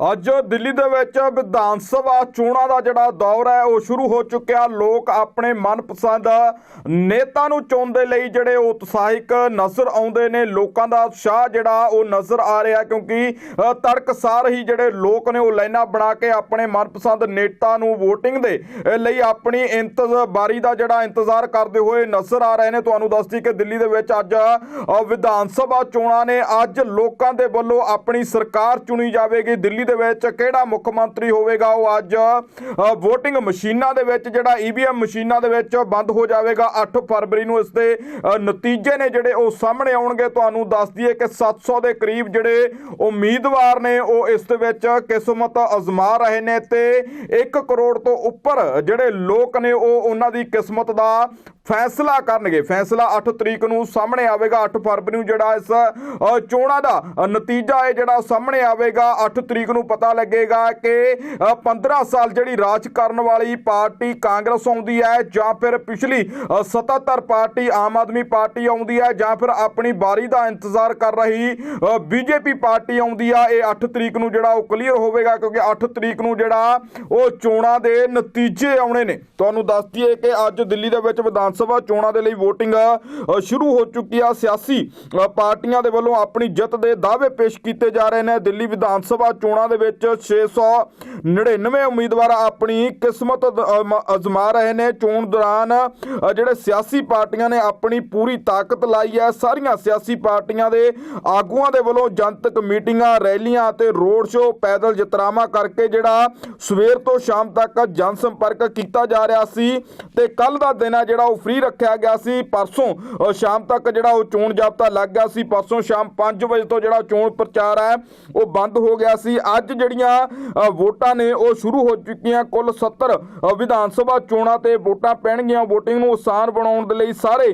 ਅੱਜ ਦਿੱਲੀ ਦੇ ਵਿੱਚ ਵਿਧਾਨ ਸਭਾ ਚੋਣਾਂ ਦਾ ਜਿਹੜਾ ਦੌਰ ਹੈ ਉਹ ਸ਼ੁਰੂ ਹੋ ਚੁੱਕਿਆ। ਲੋਕ ਆਪਣੇ ਮਨਪਸੰਦ ਨੇਤਾ ਨੂੰ ਚੁਣਨ ਦੇ ਲਈ ਜਿਹੜੇ ਉਹ ਉਤਸ਼ਾਹਿਕ ਨਜ਼ਰ ਆਉਂਦੇ ਨੇ। ਲੋਕਾਂ ਦਾ ਉਤਸ਼ਾਹ ਜਿਹੜਾ ਉਹ ਨਜ਼ਰ ਆ ਰਿਹਾ ਕਿਉਂਕਿ ਅ, ਤੜਕਸਾਰ ਹੀ ਜਿਹੜੇ ਲੋਕ ਨੇ ਉਹ ਲਾਈਨਾਂ ਬਣਾ ਕੇ ਆਪਣੇ ਮਨਪਸੰਦ ਨੇਤਾ ਨੂੰ VOTING ਦੇ ਲਈ ਆਪਣੀ ਇੰਤਜ਼ਾਰੀ ਦਾ ਜਿਹੜਾ ਇੰਤਜ਼ਾਰ ਕਰਦੇ ਹੋਏ ਨਜ਼ਰ ਆ ਰਹੇ ਨੇ। ਤੁਹਾਨੂੰ ਦੱਸਦੀ ਕਿ ਦਿੱਲੀ ਦੇ ਵਿੱਚ ਅੱਜ ਵਿਧਾਨ ਸਭਾ ਚੋਣਾਂ ਨੇ ਅੱਜ ਲੋਕਾਂ ਦੇ ਵੱਲੋਂ ਆਪਣੀ ਸਰਕਾਰ ਚੁਣੀ ਜਾਵੇਗੀ। ਦਿੱਲੀ ਦੇ ਵਿੱਚ ਕਿਹੜਾ ਮੁੱਖ ਮੰਤਰੀ ਹੋਵੇਗਾ ਉਹ ਅੱਜ VOTING ਮਸ਼ੀਨਾਂ ਦੇ ਵਿੱਚ, ਜਿਹੜਾ EVM ਮਸ਼ੀਨਾਂ ਦੇ ਵਿੱਚ ਬੰਦ ਹੋ ਜਾਵੇਗਾ। 8 ਫਰਵਰੀ ਨੂੰ ਇਸ ਦੇ ਨਤੀਜੇ ਨੇ ਜਿਹੜੇ ਉਹ ਸਾਹਮਣੇ ਆਉਣਗੇ। ਤੁਹਾਨੂੰ ਦੱਸ ਦਈਏ ਕਿ 700 ਦੇ ਕਰੀਬ ਜਿਹੜੇ ਉਮੀਦਵਾਰ ਨੇ ਉਹ ਇਸ ਦੇ ਵਿੱਚ ਕਿਸਮਤ ਅਜ਼ਮਾ ਰਹੇ ਨੇ ਤੇ 1 ਕਰੋੜ ਤੋਂ ਉੱਪਰ ਜਿਹੜੇ ਲੋਕ ਨੇ ਉਹ ਉਹਨਾਂ ਦੀ ਕਿਸਮਤ ਦਾ ਫੈਸਲਾ ਕਰਨਗੇ। ਫੈਸਲਾ 8 ਤਰੀਕ ਨੂੰ ਸਾਹਮਣੇ ਆਵੇਗਾ। 8 ਫਰਵਰੀ ਨੂੰ ਜਿਹੜਾ ਇਸ ਚੋਣਾਂ ਦਾ ਨਤੀਜਾ ਹੈ ਜਿਹੜਾ ਸਾਹਮਣੇ ਆਵੇਗਾ। 8 ਤਰੀਕ ਨੂੰ ਪਤਾ ਲੱਗੇਗਾ ਕਿ ਅ, 15 ਸਾਲ ਜਿਹੜੀ ਰਾਜ ਕਰਨ ਵਾਲੀ ਪਾਰਟੀ ਕਾਂਗਰਸ ਆਉਂਦੀ ਹੈ ਜਾਂ ਫਿਰ ਪਿਛਲੀ ਅ, 77 ਪਾਰਟੀ ਆਮ ਆਦਮੀ ਪਾਰਟੀ ਆਉਂਦੀ ਹੈ ਜਾਂ ਫਿਰ ਆਪਣੀ ਬਾਰੀ ਦਾ ਇੰਤਜ਼ਾਰ ਕਰ ਰਹੀ ਬੀਜੇਪੀ ਪਾਰਟੀ ਆਉਂਦੀ ਆ ਇਹ 8 ਤਰੀਕ ਨੂੰ ਜਿਹੜਾ ਉਹ ਕਲੀਅਰ ਹੋਵੇਗਾ ਕਿਉਂਕਿ 8 ਤਰੀਕ ਨੂੰ ਜਿਹੜਾ ਉਹ ਚੋਣਾਂ ਦੇ ਨਤੀਜੇ ਆਉਣੇ ਨੇ। ਤੁਹਾਨੂੰ ਦੱਸ ਦਈਏ ਕਿ ਅੱਜ ਦਿੱਲੀ ਦੇ ਵਿੱਚ ਵਿਧਾਨ ਸਭਾ ਚੋਣਾਂ ਦੇ ਲਈ VOTING ਸ਼ੁਰੂ ਹੋ ਚੁੱਕੀ ਆ। ਸਿਆਸੀ ਪਾਰਟੀਆਂ ਦੇ ਵੱਲੋਂ ਆਪਣੀ ਜਿੱਤ ਦੇ ਦਾਅਵੇ ਪੇਸ਼ ਕੀਤੇ ਜਾ ਰਹੇ ਨੇ। ਦਿੱਲੀ ਵਿਧਾਨ ਸਭਾ ਚੋਣਾਂ ਦੇ ਵਿੱਚ 699 ਉਮੀਦਵਾਰ ਆਪਣੀ ਕਿਸਮਤ ਅਜ਼ਮਾ ਰਹੇ ਨੇ। ਚੋਣ ਦੌਰਾਨ ਜਿਹੜੇ ਸਿਆਸੀ ਪਾਰਟੀਆਂ ਨੇ ਆਪਣੀ ਪੂਰੀ ਤਾਕਤ ਲਾਈ ਹੈ। ਸਾਰੀਆਂ ਸਿਆਸੀ ਪਾਰਟੀਆਂ ਦੇ ਆਗੂਆਂ ਦੇ ਵੱਲੋਂ ਜਨਤਕ ਮੀਟਿੰਗਾਂ, ਰੈਲੀਆਂ ਅਤੇ ਰੋਡ ਸ਼ੋਅ ਪੈਦਲ ਜਤਰਾਵਾਂ ਕਰਕੇ ਜਿਹੜਾ ਸਵੇਰ ਤੋਂ ਸ਼ਾਮ ਤੱਕ ਜਨ ਸੰਪਰਕ ਕੀਤਾ ਜਾ ਰਿਹਾ ਸੀ ਤੇ ਕੱਲ ਦਾ ਦਿਨ ਹੈ ਜਿਹੜਾ ਉਹ ਫ੍ਰੀ ਰੱਖਿਆ ਗਿਆ ਸੀ। ਪਰਸੋਂ ਸ਼ਾਮ ਤੱਕ ਜਿਹੜਾ ਉਹ ਚੋਣ ਜਾਬਤਾ ਲੱਗ ਗਿਆ ਸੀ। ਪਰਸੋਂ ਸ਼ਾਮ 5 ਵਜੇ ਤੋਂ ਜਿਹੜਾ ਚੋਣ ਪ੍ਰਚਾਰ ਹੈ, ਉਹ ਬੰਦ ਹੋ ਗਿਆ ਸੀ। ਅੱਜ ਜਿਹੜੀਆਂ ਵੋਟਾਂ ਨੇ ਉਹ ਸ਼ੁਰੂ ਹੋ ਚੁੱਕੀਆਂ। ਕੁੱਲ 70 ਵਿਧਾਨ ਸਭਾ ਚੋਣਾਂ ਤੇ ਵੋਟਾਂ ਪੈਣਗੀਆਂ। ਵੋਟਿੰਗ ਨੂੰ ਆਸਾਨ ਬਣਾਉਣ ਦੇ ਲਈ ਸਾਰੇ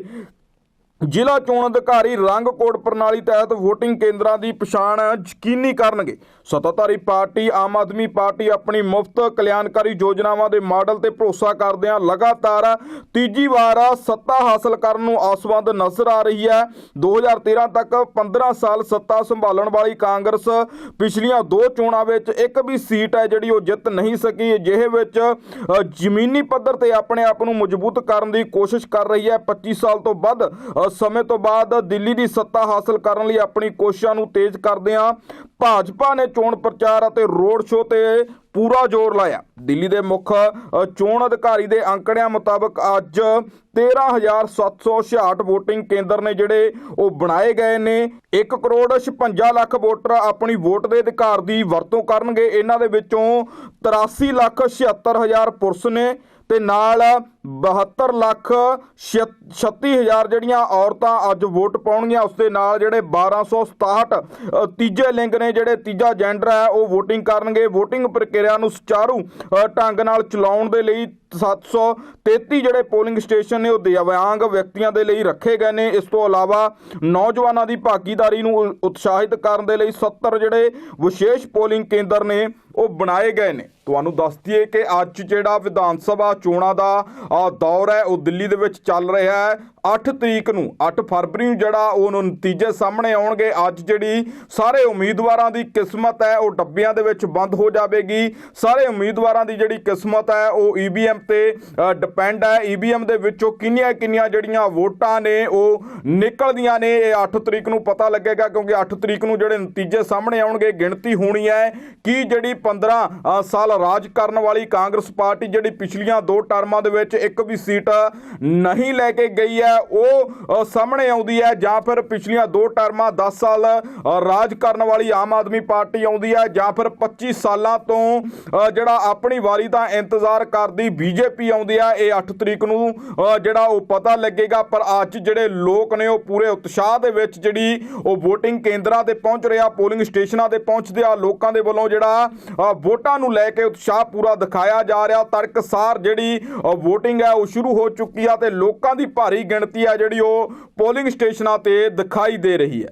ਜ਼ਿਲ੍ਹਾ ਚੋਣ ਅਧਿਕਾਰੀ ਰੰਗ ਕੋਡ ਪ੍ਰਣਾਲੀ ਤਹਿਤ VOTING ਕੇਂਦਰਾਂ ਦੀ ਪਛਾਣ ਯਕੀਨੀ ਕਰਨਗੇ। ਸੱਤਾਧਾਰੀ ਪਾਰਟੀ, ਆਮ ਆਦਮੀ ਪਾਰਟੀ ਆਪਣੀ ਮੁਫਤ ਕਲਿਆਣਕਾਰੀ ਯੋਜਨਾਵਾਂ ਦੇ ਮਾਡਲ ਤੇ ਭਰੋਸਾ ਕਰਦਿਆਂ ਲਗਾਤਾਰ ਤੀਜੀ ਵਾਰ ਸੱਤਾ ਹਾਸਲ ਕਰਨ ਨੂੰ ਆਸਵੰਦ ਨਜ਼ਰ ਆ ਰਹੀ ਹੈ। 2013 ਤੱਕ 15 ਸਾਲ ਸੱਤਾ ਸੰਭਾਲਣ ਵਾਲੀ ਕਾਂਗਰਸ ਪਿਛਲੀਆਂ ਦੋ ਚੋਣਾਂ ਵਿੱਚ ਇੱਕ ਵੀ ਸੀਟ ਹੈ ਜਿਹੜੀ ਉਹ ਜਿੱਤ ਨਹੀਂ ਸਕੀ। ਅਜਿਹੇ ਵਿੱਚ ਜ਼ਮੀਨੀ ਪੱਧਰ ਤੇ ਆਪਣੇ ਆਪ ਨੂੰ ਮਜ਼ਬੂਤ ਕਰਨ ਦੀ ਕੋਸ਼ਿਸ਼ ਕਰ ਰਹੀ ਹੈ। 25 ਸਾਲ ਤੋਂ ਵੱਧ ਸਮੇਂ ਤੋਂ ਬਾਅਦ ਦਿੱਲੀ ਦੀ ਸੱਤਾ ਹਾਸਲ ਕਰਨ ਲਈ ਆਪਣੀ ਕੋਸ਼ਿਸ਼ਾਂ ਨੂੰ ਤੇਜ਼ ਕਰਦਿਆਂ ਭਾਜਪਾ ਨੇ ਚੋਣ ਪ੍ਰਚਾਰ ਅਤੇ ਰੋਡ ਸ਼ੋਅ ਤੇ ਪੂਰਾ ਜ਼ੋਰ ਲਾਇਆ। ਦਿੱਲੀ ਦੇ ਮੁੱਖ ਚੋਣ ਅਧਿਕਾਰੀ ਦੇ ਅੰਕੜਿਆਂ ਮੁਤਾਬਕ ਅੱਜ 13766 VOTING ਕੇਂਦਰ ਨੇ ਜਿਹੜੇ ਉਹ ਬਣਾਏ ਗਏ ਨੇ 1 ਕਰੋੜ 56 ਲੱਖ ਵੋਟਰ ਆਪਣੀ ਵੋਟ ਦੇ ਅਧਿਕਾਰ ਦੀ ਵਰਤੋਂ ਕਰਨਗੇ। ਇਹਨਾਂ ਦੇ ਵਿੱਚੋਂ 83 ਲੱਖ 76 ਹਜ਼ਾਰ ਪੁਰਸ਼ ਨੇ। ਤੇ ਨਾਲ 72 ਲੱਖ 36 ਹਜ਼ਾਰ ਜਿਹੜੀਆਂ ਔਰਤਾਂ ਅੱਜ ਵੋਟ ਪਾਉਣਗੀਆਂ ਉਸ ਦੇ ਨਾਲ ਜਿਹੜੇ 1267 ਅ, ਤੀਜੇ ਲਿੰਗ ਨੇ ਜਿਹੜੇ ਤੀਜਾ ਜੈਂਡਰ ਹੈ ਉਹ ਵੋਟਿੰਗ ਕਰਨਗੇ। ਵੋਟਿੰਗ ਪ੍ਰਕਿਰਿਆ ਨੂੰ ਸੁਚਾਰੂ ਢੰਗ ਨਾਲ ਚਲਾਉਣ ਦੇ ਲਈ 733 ਜਿਹੜੇ ਪੋਲਿੰਗ ਸਟੇਸ਼ਨ ਨੇ ਉਹ ਦਿਵਿਆਂਗ ਵਿਅਕਤੀਆਂ ਦੇ ਲਈ ਰੱਖੇ ਗਏ ਨੇ। ਇਸ ਤੋਂ ਇਲਾਵਾ ਨੌਜਵਾਨਾਂ ਦੀ ਭਾਗੀਦਾਰੀ ਨੂੰ ਉਤਸ਼ਾਹਿਤ ਕਰਨ ਦੇ ਲਈ 70 ਜਿਹੜੇ ਵਿਸ਼ੇਸ਼ ਪੋਲਿੰਗ ਕੇਂਦਰ ਨੇ ਉਹ ਬਣਾਏ ਗਏ ਨੇ। ਤੁਹਾਨੂੰ ਦੱਸ ਦਈਏ ਕਿ ਅੱਜ ਜਿਹੜਾ ਵਿਧਾਨ ਸਭਾ ਚੋਣਾਂ ਦਾ ਦੌਰ ਹੈ, ਉਹ ਦਿੱਲੀ ਦੇ ਵਿੱਚ ਚੱਲ ਰਿਹਾ ਹੈ। 8 ਤਰੀਕ ਨੂੰ 8 ਫਰਵਰੀ ਨੂੰ ਜਿਹੜਾ ਉਹ ਨਤੀਜੇ ਸਾਹਮਣੇ ਆਉਣਗੇ, ਅੱਜ ਜਿਹੜੀ ਸਾਰੇ ਉਮੀਦਵਾਰਾਂ ਦੀ ਕਿਸਮਤ ਹੈ, ਉਹ ਡੱਬਿਆਂ ਦੇ ਵਿੱਚ ਬੰਦ ਹੋ ਜਾਵੇਗੀ। ਸਾਰੇ ਉਮੀਦਵਾਰਾਂ ਦੀ ਜਿਹੜੀ ਕਿਸਮਤ ਹੈ, ਉਹ EVM ਤੇ ਡਿਪੈਂਡ ਹੈ। EVM ਦੇ ਵਿੱਚੋਂ ਕਿੰਨੀਆਂ ਕਿੰਨੀਆਂ ਜਿਹੜੀਆਂ ਵੋਟਾਂ ਨੇ, ਉਹ ਨਿਕਲਦੀਆਂ ਨੇ, ਇਹ 8 ਤਰੀਕ ਨੂੰ ਪਤਾ ਲੱਗੇਗਾ, ਕਿਉਂਕਿ 8 ਤਰੀਕ ਨੂੰ ਜਿਹੜੇ ਨਤੀਜੇ ਸਾਹਮਣੇ ਆਉਣਗੇ, ਗਿਣਤੀ ਹੋਣੀ ਹੈ ਕਿ ਜਿਹੜੀ 15 ਸਾਲ ਰਾਜ ਕਰਨ ਵਾਲੀ ਕਾਂਗਰਸ ਪਾਰਟੀ ਜਿਹੜੀ ਪਿਛਲੀਆਂ ਦੋ ਟਰਮਾਂ ਦੇ ਵਿੱਚ ਇੱਕ ਵੀ ਸੀਟ ਨਹੀਂ ਲੈ ਕੇ ਗਈ ਹੈ। ਉਹ ਸਾਹਮਣੇ ਆਉਂਦੀ ਹੈ ਜਾਂ ਫਿਰ ਪਿਛਲੀਆਂ ਦੋ ਟਰਮਾਂ 10 ਸਾਲ ਰਾਜ ਕਰਨ ਵਾਲੀ ਆਮ ਆਦਮੀ ਪਾਰਟੀ ਆਉਂਦੀ ਹੈ ਜਾਂ ਫਿਰ 25 ਸਾਲਾਂ ਤੋਂ ਜਿਹੜਾ ਆਪਣੀ ਵਾਰੀ ਦਾ ਇੰਤਜ਼ਾਰ ਕਰਦੀ ਬੀਜੇਪੀ ਆਉਂਦੀ ਹੈ, ਇਹ 8 ਤਰੀਕ ਨੂੰ ਜਿਹੜਾ ਉਹ ਪਤਾ ਲੱਗੇਗਾ, ਪਰ ਅੱਜ ਜਿਹੜੇ ਲੋਕ ਨੇ ਉਹ ਪੂਰੇ ਉਤਸ਼ਾਹ ਦੇ ਵਿੱਚ ਜਿਹੜੀ ਉਹ VOTING ਕੇਂਦਰਾਂ ਤੇ ਪਹੁੰਚ ਰਿਹਾ, ਪੋਲਿੰਗ ਸਟੇਸ਼ਨਾਂ ਤੇ ਪਹੁੰਚਦੇ ਆ, ਲੋਕਾਂ ਦੇ ਵੱਲੋਂ ਜਿਹੜਾ ਵੋਟਾਂ ਨੂੰ ਲੈ ਕੇ ਉਤਸ਼ਾਹ ਪੂਰਾ ਦਿਖਾਇਆ ਜਾ ਰਿਹਾ ਤੜਕਸਾਰ ਜਿਹੜੀ VOTING ਹੈ ਉਹ ਸ਼ੁਰੂ ਹੋ ਚੁੱਕੀ ਆ ਤੇ ਲੋਕਾਂ ਦੀ ਭਾਰੀ ਗਿਣਤੀ ਗਿਣਤੀ ਆ ਜਿਹੜੀ ਉਹ ਪੋਲਿੰਗ ਸਟੇਸ਼ਨਾਂ ਤੇ ਦਿਖਾਈ ਦੇ ਰਹੀ ਹੈ।